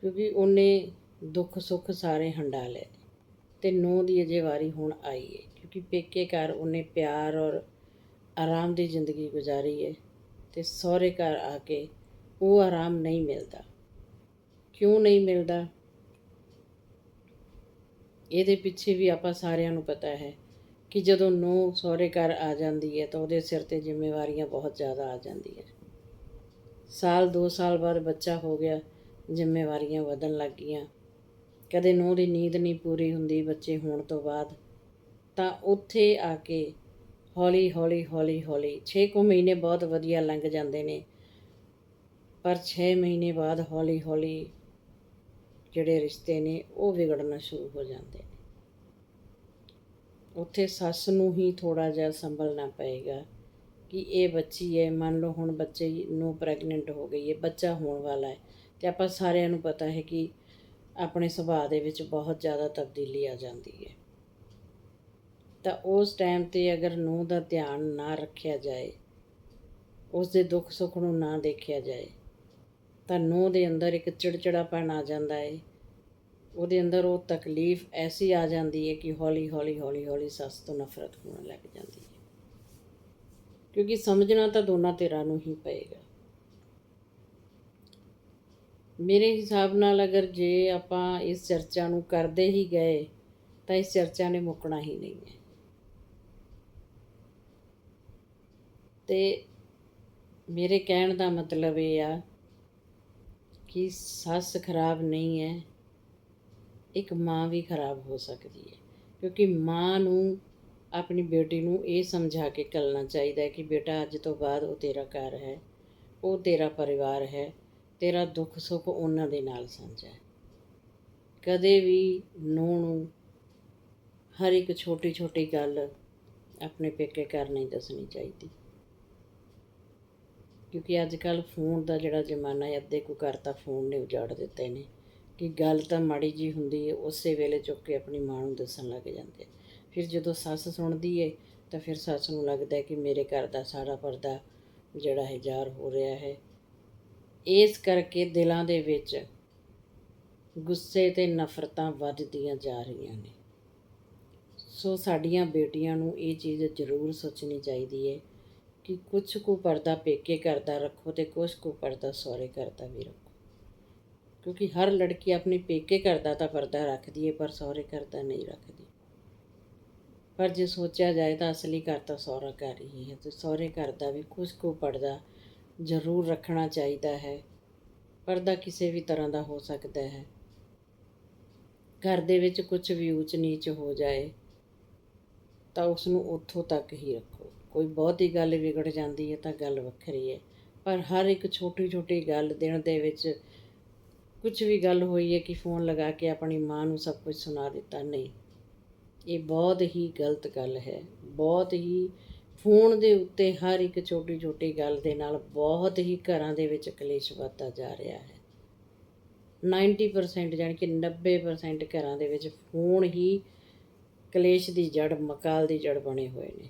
ਕਿਉਂਕਿ ਉਹਨੇ ਦੁੱਖ ਸੁੱਖ ਸਾਰੇ ਹੰਡਾ ਲਏ। ਤੇ ਨੂੰਹ ਦੀ ਅਜੇ ਵਾਰੀ ਹੁਣ ਆਈ ਹੈ ਕਿਉਂਕਿ ਪੇਕੇ ਘਰ ਉਹਨੇ ਪਿਆਰ ਔਰ ਆਰਾਮ ਦੀ ਜ਼ਿੰਦਗੀ ਗੁਜ਼ਾਰੀ ਹੈ ਤੇ ਸਹੁਰੇ ਘਰ ਆ ਕੇ ਉਹ ਆਰਾਮ ਨਹੀਂ ਮਿਲਦਾ। ਕਿਉਂ ਨਹੀਂ ਮਿਲਦਾ? ਇਹਦੇ ਪਿੱਛੇ ਵੀ ਆਪਾਂ ਸਾਰਿਆਂ ਨੂੰ ਪਤਾ ਹੈ ਕਿ ਜਦੋਂ ਨੂੰਹ ਸਹੁਰੇ ਘਰ ਆ ਜਾਂਦੀ ਹੈ ਤਾਂ ਉਹਦੇ ਸਿਰ ਤੇ ਜ਼ਿੰਮੇਵਾਰੀਆਂ ਬਹੁਤ ਜ਼ਿਆਦਾ ਆ ਜਾਂਦੀਆਂ ਸਾਲ 2 ਸਾਲ ਬਾਅਦ ਬੱਚਾ ਹੋ ਗਿਆ, ਜ਼ਿੰਮੇਵਾਰੀਆਂ ਵਧਣ ਲੱਗ ਗਈਆਂ। ਕਦੇ ਨੂੰਹ ਦੀ ਨੀਂਦ ਨਹੀਂ ਪੂਰੀ ਹੁੰਦੀ ਬੱਚੇ ਹੋਣ ਤੋਂ ਬਾਅਦ, ਤਾਂ ਉੱਥੇ ਆ ਕੇ ਹੌਲੀ ਹੌਲੀ ਹੌਲੀ ਹੌਲੀ 6 ਕੁ ਮਹੀਨੇ ਬਹੁਤ ਵਧੀਆ ਲੰਘ ਜਾਂਦੇ ਨੇ। ਪਰ 6 ਮਹੀਨੇ ਬਾਅਦ ਹੌਲੀ ਹੌਲੀ ਜਿਹੜੇ ਰਿਸ਼ਤੇ ਨੇ ਉਹ ਵਿਗੜਨਾ ਸ਼ੁਰੂ ਹੋ ਜਾਂਦੇ ਨੇ। ਉੱਥੇ ਸੱਸ ਨੂੰ ਹੀ ਥੋੜਾ ਜਿਹਾ ਸੰਭਲਣਾ ਪਏਗਾ ਕਿ ਇਹ ਬੱਚੀ ਹੈ, ਮੰਨ ਲਓ ਹੁਣ ਬੱਚੇ ਨੂੰ ਪ੍ਰੈਗਨੈਂਟ ਹੋ ਗਈ ਹੈ, ਬੱਚਾ ਹੋਣ ਵਾਲਾ ਹੈ ਤੇ ਆਪਾਂ ਸਾਰਿਆਂ ਨੂੰ ਪਤਾ ਹੈ ਕਿ ਆਪਣੇ ਸੁਭਾਅ ਦੇ ਵਿੱਚ ਬਹੁਤ ਜ਼ਿਆਦਾ ਤਬਦੀਲੀ ਆ ਜਾਂਦੀ ਹੈ। ਤਾਂ ਉਸ ਟਾਈਮ ਤੇ ਅਗਰ ਨੂੰਹ ਦਾ ਧਿਆਨ ਨਾ ਰੱਖਿਆ ਜਾਏ ਉਸ ਦੇ ਦੁੱਖ ਸੁੱਖ ਨੂੰ ਨਾ ਦੇਖਿਆ ਜਾਏ, ਤਾਂ ਨੂੰਹ ਦੇ ਅੰਦਰ ਇੱਕ ਚਿੜਚਿੜਾਪਣ ਆ ਜਾਂਦਾ ਹੈ। ਉਹਦੇ ਅੰਦਰ ਉਹ ਤਕਲੀਫ ਐਸੀ ਆ ਜਾਂਦੀ ਹੈ ਕਿ ਹੌਲੀ ਹੌਲੀ ਹੌਲੀ ਹੌਲੀ ਸੱਸ ਤੋਂ ਨਫ਼ਰਤ ਹੋਣ ਲੱਗ ਜਾਂਦੀ ਹੈ। ਕਿਉਂਕਿ ਸਮਝਣਾ ਤਾਂ ਦੋਨਾਂ ਧਿਰਾਂ ਨੂੰ ਹੀ ਪਏਗਾ। ਮੇਰੇ ਹਿਸਾਬ ਨਾਲ ਅਗਰ ਜੇ ਆਪਾਂ ਇਸ ਚਰਚਾ ਨੂੰ ਕਰਦੇ ਹੀ ਗਏ, ਤਾਂ ਇਸ ਚਰਚਾ ਨੇ ਮੁੱਕਣਾ ਹੀ ਨਹੀਂ ਹੈ। ਤੇ ਮੇਰੇ ਕਹਿਣ ਦਾ ਮਤਲਬ ਇਹ ਆ ਕਿ ਸੱਸ ਖਰਾਬ ਨਹੀਂ ਹੈ, ਇੱਕ ਮਾਂ ਵੀ ਖਰਾਬ ਹੋ ਸਕਦੀ ਹੈ। ਕਿਉਂਕਿ ਮਾਂ ਨੂੰ, ਆਪਣੀ ਬੇਟੀ ਨੂੰ ਇਹ ਸਮਝਾ ਕੇ ਚੱਲਣਾ ਚਾਹੀਦਾ ਹੈ ਕਿ ਬੇਟਾ ਅੱਜ ਤੋਂ ਬਾਅਦ ਉਹ ਤੇਰਾ ਘਰ ਹੈ, ਉਹ ਤੇਰਾ ਪਰਿਵਾਰ ਹੈ ਤੇਰਾ ਦੁੱਖ ਸੁੱਖ ਉਹਨਾਂ ਦੇ ਨਾਲ ਸਾਂਝਾ ਹੈ। ਕਦੇ ਵੀ ਨੂੰਹ ਨੂੰ ਹਰ ਇੱਕ ਛੋਟੀ ਛੋਟੀ ਗੱਲ ਆਪਣੇ ਪੇਕੇ ਘਰ ਨਹੀਂ ਦੱਸਣੀ ਚਾਹੀਦੀ। ਕਿਉਂਕਿ ਅੱਜ ਕੱਲ ਫੋਨ ਦਾ ਜਿਹੜਾ ਜ਼ਮਾਨਾ ਹੈ, ਅੱਧੇ ਕੋ ਘਰ ਤਾਂ ਫੋਨ ਨੇ ਉਜਾੜ ਦਿੱਤੇ ਨੇ ਕਿ ਗੱਲ ਤਾਂ ਮਾੜੀ ਜੀ ਹੁੰਦੀ ਹੈ, ਉਸੇ ਵੇਲੇ ਚੁੱਕ ਕੇ ਆਪਣੀ ਮਾਂ ਨੂੰ ਦੱਸਣ ਲੱਗ ਜਾਂਦੇ ਫਿਰ ਜਦੋਂ ਸੱਸ ਸੁਣਦੀ ਹੈ ਤਾਂ ਫਿਰ ਸੱਸ ਨੂੰ ਲੱਗਦਾ ਕਿ ਮੇਰੇ ਘਰ ਦਾ ਸਾਰਾ ਪਰਦਾ ਜਿਹੜਾ ਹੈ ਜ਼ਾਹਰ ਹੋ ਰਿਹਾ ਹੈ। ਇਸ ਕਰਕੇ ਦਿਲਾਂ ਦੇ ਵਿੱਚ ਗੁੱਸੇ ਤੇ ਨਫ਼ਰਤਾਂ ਵੱਧਦੀਆਂ ਜਾ ਰਹੀਆਂ ਨੇ। ਸੋ ਸਾਡੀਆਂ ਬੇਟੀਆਂ ਨੂੰ ਇਹ ਚੀਜ਼ ਜ਼ਰੂਰ ਸੋਚਣੀ ਚਾਹੀਦੀ ਹੈ ਕਿ ਕੁਝ ਕੁ ਪਰਦਾ ਪੇਕੇ ਕਰਦਾ ਰੱਖੋ ਤੇ ਕੁਝ ਕੁ ਪਰਦਾ ਸਹੁਰੇ ਕਰਦਾ ਵੀ ਰੱਖੋ। ਕਿਉਂਕਿ ਹਰ ਲੜਕੀ ਆਪਣੇ ਪੇਕੇ ਕਰਦਾ ਤਾਂ ਪਰਦਾ ਰੱਖਦੀ ਹੈ ਪਰ ਸਹੁਰੇ ਕਰਦਾ ਨਹੀਂ ਰੱਖਦੀ। ਪਰ ਜੇ ਸੋਚਿਆ ਜਾਏ ਤਾਂ ਅਸਲੀ ਘਰ ਤਾਂ ਸਹੁਰਾ ਘਰ ਹੀ ਹੈ ਤੇ ਸਹੁਰੇ ਘਰ ਦਾ ਵੀ ਕੁਝ ਕੁ ਪਰਦਾ ਜ਼ਰੂਰ ਰੱਖਣਾ ਚਾਹੀਦਾ ਹੈ। ਪਰਦਾ ਕਿਸੇ ਵੀ ਤਰ੍ਹਾਂ ਦਾ ਹੋ ਸਕਦਾ ਹੈ। ਘਰ ਦੇ ਵਿੱਚ ਕੁਝ ਵੀ ਊਚ ਨੀਚ ਹੋ ਜਾਏ, ਤਾਂ ਉਸ ਨੂੰ ਉੱਥੋਂ ਤੱਕ ਹੀ ਰੱਖੋ। ਕੋਈ ਬਹੁਤੀ ਗੱਲ ਵਿਗੜ ਜਾਂਦੀ ਹੈ ਤਾਂ ਗੱਲ ਵੱਖਰੀ ਹੈ। ਪਰ ਹਰ ਇੱਕ ਛੋਟੀ ਛੋਟੀ ਗੱਲ ਦਿਨ ਦੇ ਵਿੱਚ ਕੁਝ ਵੀ ਗੱਲ ਹੋਈ ਹੈ ਕਿ ਫੋਨ ਲਗਾ ਕੇ ਆਪਣੀ ਮਾਂ ਨੂੰ ਸਭ ਕੁਝ ਸੁਣਾ ਦਿੱਤਾ, ਨਹੀਂ। ਇਹ ਬਹੁਤ ਹੀ ਗਲਤ ਗੱਲ ਹੈ। ਬਹੁਤ ਹੀ ਫੋਨ ਦੇ ਉੱਤੇ ਹਰ ਇੱਕ ਛੋਟੀ ਛੋਟੀ ਗੱਲ ਦੇ ਨਾਲ ਬਹੁਤ ਹੀ ਘਰਾਂ ਦੇ ਵਿੱਚ ਕਲੇਸ਼ ਵੱਧਦਾ ਜਾ ਰਿਹਾ ਹੈ। 90% ਜਾਣੀ ਕਿ 90% ਘਰਾਂ ਦੇ ਵਿੱਚ ਫੋਨ ਹੀ ਕਲੇਸ਼ ਦੀ ਜੜ ਮਕਾਲ ਦੀ ਜੜ ਬਣੇ ਹੋਏ ਨੇ।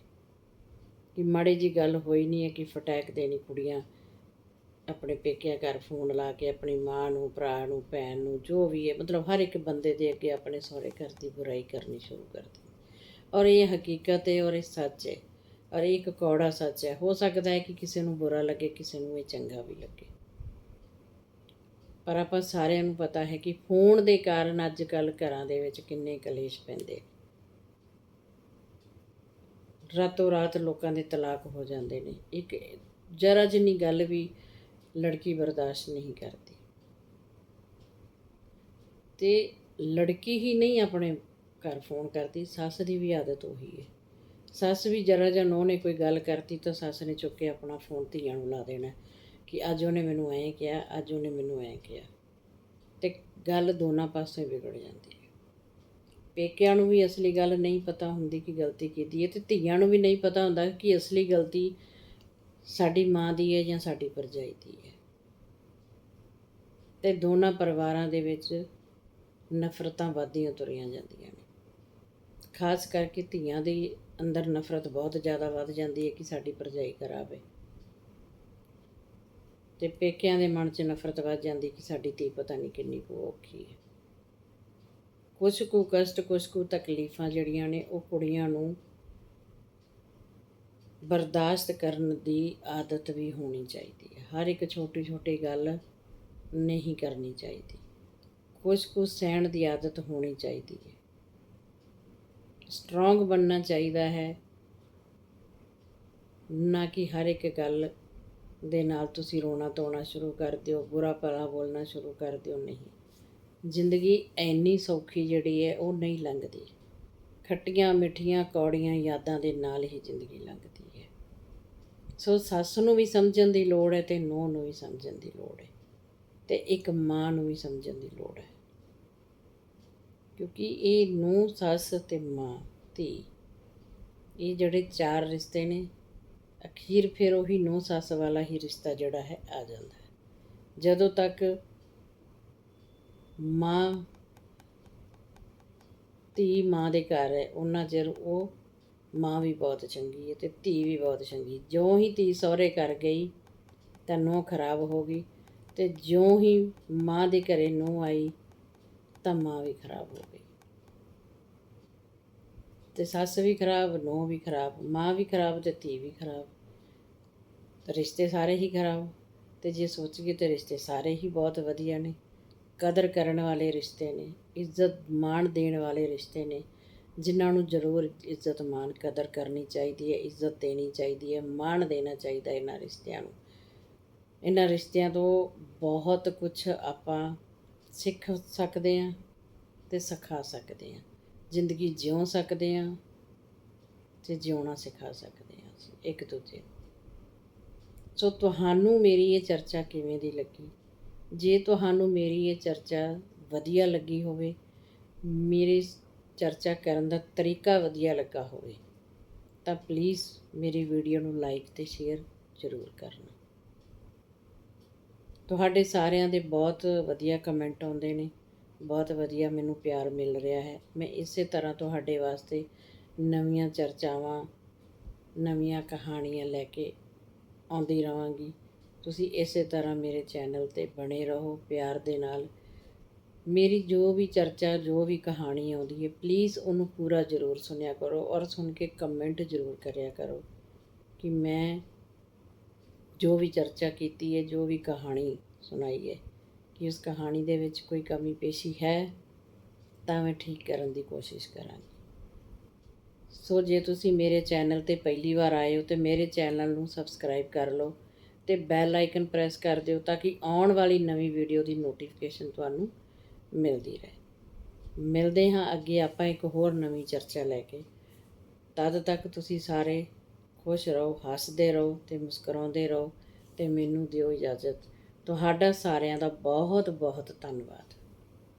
ਕਿ ਮਾੜੀ ਜੀ ਗੱਲ ਹੋਈ ਨਹੀਂ ਹੈ ਕਿ ਫਟੈਕ ਦੇਣੀ ਕੁੜੀਆਂ ਆਪਣੇ ਪੇਕਿਆਂ ਘਰ ਫੋਨ ਲਾ ਕੇ ਆਪਣੀ ਮਾਂ ਨੂੰ, ਭਰਾ ਨੂੰ, ਭੈਣ ਨੂੰ, ਜੋ ਵੀ ਹੈ, ਮਤਲਬ ਹਰ ਇੱਕ ਬੰਦੇ ਦੇ ਅੱਗੇ ਆਪਣੇ ਸਹੁਰੇ ਘਰ ਦੀ ਬੁਰਾਈ ਕਰਨੀ ਸ਼ੁਰੂ ਕਰ ਦਿੱਤੀ। ਔਰ ਇਹ ਹਕੀਕਤ ਹੈ ਔਰ ਇਹ ਸੱਚ ਹੈ। ਔਰ ਇਹ ਇੱਕ ਕੌੜਾ ਸੱਚ ਹੈ। ਹੋ ਸਕਦਾ ਹੈ ਕਿ ਕਿਸੇ ਨੂੰ ਬੁਰਾ ਲੱਗੇ, ਕਿਸੇ ਨੂੰ ਇਹ ਚੰਗਾ ਵੀ ਲੱਗੇ। ਪਰ ਆਪਾਂ ਸਾਰਿਆਂ ਨੂੰ ਪਤਾ ਹੈ ਕਿ ਫੋਨ ਦੇ ਕਾਰਨ ਅੱਜ ਕੱਲ ਘਰਾਂ ਦੇ ਵਿੱਚ ਕਿੰਨੇ ਕਲੇਸ਼ ਪੈਂਦੇ ਰਾਤੋਂ ਰਾਤ ਲੋਕਾਂ ਦੇ ਤਲਾਕ ਹੋ ਜਾਂਦੇ ਨੇ। ਇੱਕ ਜਰਾ ਜਿੰਨੀ ਗੱਲ ਵੀ ਲੜਕੀ ਬਰਦਾਸ਼ਤ ਨਹੀਂ ਕਰਦੀ। ਤੇ ਲੜਕੀ ਹੀ ਨਹੀਂ ਆਪਣੇ ਘਰ ਫੋਨ ਕਰਦੀ, ਸੱਸ ਦੀ ਵੀ ਆਦਤ ਉਹੀ ਹੈ। ਸੱਸ ਵੀ ਜਰਾ ਜਾਂ ਨੋ ਨੇ ਕੋਈ ਗੱਲ ਕਰਤੀ ਤਾਂ ਸੱਸ ਨੇ ਚੁੱਕ ਕੇ ਆਪਣਾ ਫੋਨ ਧੀਆਂ ਨੂੰ ਲਾ ਦੇਣਾ ਕਿ ਅੱਜ ਉਹਨੇ ਮੈਨੂੰ ਐਂ ਕਿਹਾ, ਅੱਜ ਉਹਨੇ ਮੈਨੂੰ ਐਂ ਕਿਹਾ। ਤੇ ਗੱਲ ਦੋਨਾਂ ਪਾਸੇ ਵਿਗੜ ਜਾਂਦੀ ਹੈ। ਪੇਕਿਆਂ ਨੂੰ ਵੀ ਅਸਲੀ ਗੱਲ ਨਹੀਂ ਪਤਾ ਹੁੰਦੀ ਕਿ ਗਲਤੀ ਕੀਤੀ ਹੈ ਤੇ ਧੀਆਂ ਨੂੰ ਵੀ ਨਹੀਂ ਪਤਾ ਹੁੰਦਾ ਕਿ ਅਸਲੀ ਗਲਤੀ ਸਾਡੀ ਮਾਂ ਦੀ ਹੈ ਜਾਂ ਸਾਡੀ ਪਰਜਾਈ ਦੀ ਹੈ। ਤੇ ਦੋਨਾਂ ਪਰਿਵਾਰਾਂ ਦੇ ਵਿੱਚ ਨਫ਼ਰਤਾਂ ਵੱਧਦੀਆਂ ਤੁਰੀਆਂ ਜਾਂਦੀਆਂ ਨੇ। ਖਾਸ ਕਰਕੇ ਧੀਆਂ ਦੀ ਅੰਦਰ ਨਫ਼ਰਤ ਬਹੁਤ ਜ਼ਿਆਦਾ ਵੱਧ ਜਾਂਦੀ ਹੈ ਕਿ ਸਾਡੀ ਪਰਜਾਈ ਖਰਾਬ ਹੈ ਤੇ ਪੇਕਿਆਂ ਦੇ ਮਨ 'ਚ ਨਫ਼ਰਤ ਵੱਧ ਜਾਂਦੀ ਕਿ ਸਾਡੀ ਧੀ ਪਤਾ ਨਹੀਂ ਕਿੰਨੀ ਕੁ ਔਖੀ ਹੈ। ਕੁਛ ਕੁ ਕਸ਼ਟ, ਕੁਛ ਕੁ ਤਕਲੀਫਾਂ ਜਿਹੜੀਆਂ ਨੇ ਉਹ ਕੁੜੀਆਂ ਨੂੰ ਬਰਦਾਸ਼ਤ ਕਰਨ ਦੀ ਆਦਤ ਵੀ ਹੋਣੀ ਚਾਹੀਦੀ ਹੈ। ਹਰ ਇੱਕ ਛੋਟੀ ਛੋਟੀ ਗੱਲ ਨਹੀਂ ਕਰਨੀ ਚਾਹੀਦੀ। ਕੁਛ ਕੁ ਸਹਿਣ ਦੀ ਆਦਤ ਹੋਣੀ ਚਾਹੀਦੀ ਹੈ। ਸਟਰੋਂਗ ਬਣਨਾ ਚਾਹੀਦਾ ਹੈ। ਨਾ ਕਿ ਹਰ ਇੱਕ ਗੱਲ ਦੇ ਨਾਲ ਤੁਸੀਂ ਰੋਣਾ ਧੋਣਾ ਸ਼ੁਰੂ ਕਰ ਦਿਓ, ਬੁਰਾ ਭਲਾ ਬੋਲਣਾ ਸ਼ੁਰੂ ਕਰ ਦਿਓ, ਨਹੀਂ। ਜ਼ਿੰਦਗੀ ਐਨੀ ਸੌਖੀ ਜਿਹੜੀ ਹੈ, ਉਹ ਨਹੀਂ ਲੰਘਦੀ। ਖੱਟੀਆਂ ਮਿੱਠੀਆਂ ਕੌੜੀਆਂ ਯਾਦਾਂ ਦੇ ਨਾਲ ਹੀ ਜ਼ਿੰਦਗੀ ਲੰਘਦੀ ਹੈ। ਸੋ ਸੱਸ ਨੂੰ ਵੀ ਸਮਝਣ ਦੀ ਲੋੜ ਹੈ ਤੇ ਨੂੰਹ ਨੂੰ ਵੀ ਸਮਝਣ ਦੀ ਲੋੜ ਹੈ ਤੇ ਇੱਕ ਮਾਂ ਨੂੰ ਵੀ ਸਮਝਣ ਦੀ ਲੋੜ ਹੈ। ਕਿਉਂਕਿ ਇਹ ਨੂੰਹ, ਸੱਸ ਤੇ ਮਾਂ, ਧੀ। ਇਹ ਜਿਹੜੇ ਚਾਰ ਰਿਸ਼ਤੇ ਨੇ, ਅਖੀਰ ਫਿਰ ਉਹੀ ਨੂੰਹ, ਸੱਸ ਵਾਲਾ ਹੀ ਰਿਸ਼ਤਾ ਜਿਹੜਾ ਹੈ, ਆ ਜਾਂਦਾ ਹੈ। ਜਦੋਂ ਤੱਕ ਮਾਂ, ਧੀ, ਮਾਂ ਦੇ ਘਰ ਹੈ, ਉਹਨਾਂ ਚਿਰ ਉਹ ਮਾਂ ਵੀ ਬਹੁਤ ਚੰਗੀ ਹੈ ਤੇ ਧੀ ਵੀ ਬਹੁਤ ਚੰਗੀ ਜਿਉਂ ਹੀ ਧੀ ਸਹੁਰੇ ਕਰ ਗਈ, ਤਾਂ ਨੂੰਹ ਖਰਾਬ ਹੋ ਗਈ ਤੇ ਜਿਉਂ ਹੀ ਮਾਂ ਦੇ ਘਰੇ ਨੂੰਹ ਆਈ ਤਾਂ ਮਾਂ ਵੀ ਖਰਾਬ ਹੋ ਗਈ। ਤੇ ਸੱਸ ਵੀ ਖਰਾਬ, ਨੂੰਹ ਵੀ ਖਰਾਬ, ਮਾਂ ਵੀ ਖਰਾਬ ਤੇ ਧੀ ਵੀ ਖਰਾਬ। ਤੇ ਰਿਸ਼ਤੇ ਸਾਰੇ ਹੀ ਖਰਾਬ। ਤੇ ਜੇ ਸੋਚੀਏ ਤੇ ਰਿਸ਼ਤੇ ਸਾਰੇ ਹੀ ਬਹੁਤ ਵਧੀਆ ਨੇ। ਕਦਰ ਕਰਨ ਵਾਲੇ ਰਿਸ਼ਤੇ ਨੇ, ਇੱਜ਼ਤ ਮਾਣ ਦੇਣ ਵਾਲੇ ਰਿਸ਼ਤੇ ਨੇ। ਜਿਨ੍ਹਾਂ ਨੂੰ ਜ਼ਰੂਰ ਇੱਜ਼ਤ ਮਾਣ, ਕਦਰ ਕਰਨੀ ਚਾਹੀਦੀ ਹੈ, ਇੱਜ਼ਤ ਦੇਣੀ ਚਾਹੀਦੀ ਹੈ, ਮਾਣ ਦੇਣਾ ਚਾਹੀਦਾ ਇਹਨਾਂ ਰਿਸ਼ਤਿਆਂ ਨੂੰ। ਇਹਨਾਂ ਰਿਸ਼ਤਿਆਂ ਤੋਂ ਬਹੁਤ ਕੁਝ ਆਪਾਂ ਸਿੱਖ ਸਕਦੇ ਹਾਂ ਤੇ ਸਿਖਾ ਸਕਦੇ ਹਾਂ। ਜ਼ਿੰਦਗੀ ਜਿਉ ਸਕਦੇ ਹਾਂ ਤੇ ਜਿਉਣਾ ਸਿਖਾ ਸਕਦੇ ਹਾਂ ਅਸੀਂ, ਇੱਕ ਦੂਜੇ ਨੂੰ। ਸੋ ਤੁਹਾਨੂੰ ਮੇਰੀ ਇਹ ਚਰਚਾ ਕਿਵੇਂ ਦੀ ਲੱਗੀ? ਜੇ ਤੁਹਾਨੂੰ ਮੇਰੀ ਇਹ ਚਰਚਾ ਵਧੀਆ ਲੱਗੀ ਹੋਵੇ, ਮੇਰੀ ਚਰਚਾ ਕਰਨ ਦਾ ਤਰੀਕਾ ਵਧੀਆ ਲੱਗਾ ਹੋਵੇ, ਤਾਂ ਪਲੀਜ਼ ਮੇਰੀ ਵੀਡੀਓ ਨੂੰ ਲਾਈਕ ਤੇ ਸ਼ੇਅਰ ਜ਼ਰੂਰ ਕਰਨਾ। ਤੁਹਾਡੇ ਸਾਰਿਆਂ ਦੇ ਬਹੁਤ ਵਧੀਆ ਕਮੈਂਟ ਆਉਂਦੇ ਨੇ, ਬਹੁਤ ਵਧੀਆ ਮੈਨੂੰ ਪਿਆਰ ਮਿਲ ਰਿਹਾ ਹੈ। ਮੈਂ ਇਸੇ ਤਰ੍ਹਾਂ ਤੁਹਾਡੇ ਵਾਸਤੇ ਨਵੀਆਂ ਚਰਚਾਵਾਂ, ਨਵੀਆਂ ਕਹਾਣੀਆਂ ਲੈ ਕੇ ਆਉਂਦੀ ਰਵਾਂਗੀ ਤੁਸੀਂ ਇਸੇ ਤਰ੍ਹਾਂ ਮੇਰੇ ਚੈਨਲ ਤੇ ਬਣੇ ਰਹੋ ਪਿਆਰ ਦੇ ਨਾਲ। ਮੇਰੀ ਜੋ ਵੀ ਚਰਚਾ, ਜੋ ਵੀ ਕਹਾਣੀ ਆਉਂਦੀ ਹੈ ਪਲੀਜ਼ ਉਹਨੂੰ ਪੂਰਾ ਜ਼ਰੂਰ ਸੁਣਿਆ ਕਰੋ ਔਰ ਸੁਣ ਕੇ ਕਮੈਂਟ ਜ਼ਰੂਰ ਕਰਿਆ ਕਰੋ ਕਿ ਮੈਂ ਜੋ ਵੀ ਚਰਚਾ ਕੀਤੀ ਹੈ, ਜੋ ਵੀ ਕਹਾਣੀ ਸੁਣਾਈ ਹੈ, ਕਿ ਉਸ ਕਹਾਣੀ ਦੇ ਵਿੱਚ ਕੋਈ ਕਮੀ ਪੇਸ਼ੀ ਹੈ, ਤਾਂ ਮੈਂ ਠੀਕ ਕਰਨ ਦੀ ਕੋਸ਼ਿਸ਼ ਕਰਾਂਗੀ। ਸੋ ਜੇ ਤੁਸੀਂ ਮੇਰੇ ਚੈਨਲ ਤੇ ਪਹਿਲੀ ਵਾਰ ਆਏ ਹੋ, ਤੇ ਮੇਰੇ ਚੈਨਲ ਨੂੰ ਸਬਸਕ੍ਰਾਈਬ ਕਰ ਲਓ ਤੇ ਬੈਲ ਆਈਕਨ ਪ੍ਰੈਸ ਕਰ ਦਿਓ, ਤਾਂ ਕਿ ਆਉਣ ਵਾਲੀ ਨਵੀਂ ਵੀਡੀਓ ਦੀ ਨੋਟੀਫਿਕੇਸ਼ਨ ਤੁਹਾਨੂੰ ਮਿਲਦੀ ਰਹੇ। ਮਿਲਦੇ ਹਾਂ, ਅੱਗੇ ਆਪਾਂ ਇੱਕ ਹੋਰ ਨਵੀਂ ਚਰਚਾ ਲੈ ਕੇ। ਤਦ ਤੱਕ ਤੁਸੀਂ ਸਾਰੇ ਖੁਸ਼ ਰਹੋ, ਹੱਸਦੇ ਰਹੋ ਤੇ ਮੁਸਕਰਾਉਂਦੇ ਰਹੋ ਤੇ ਮੈਨੂੰ ਦਿਓ ਇਜਾਜ਼ਤ। ਤੁਹਾਡਾ ਸਾਰਿਆਂ ਦਾ ਬਹੁਤ ਬਹੁਤ ਧੰਨਵਾਦ।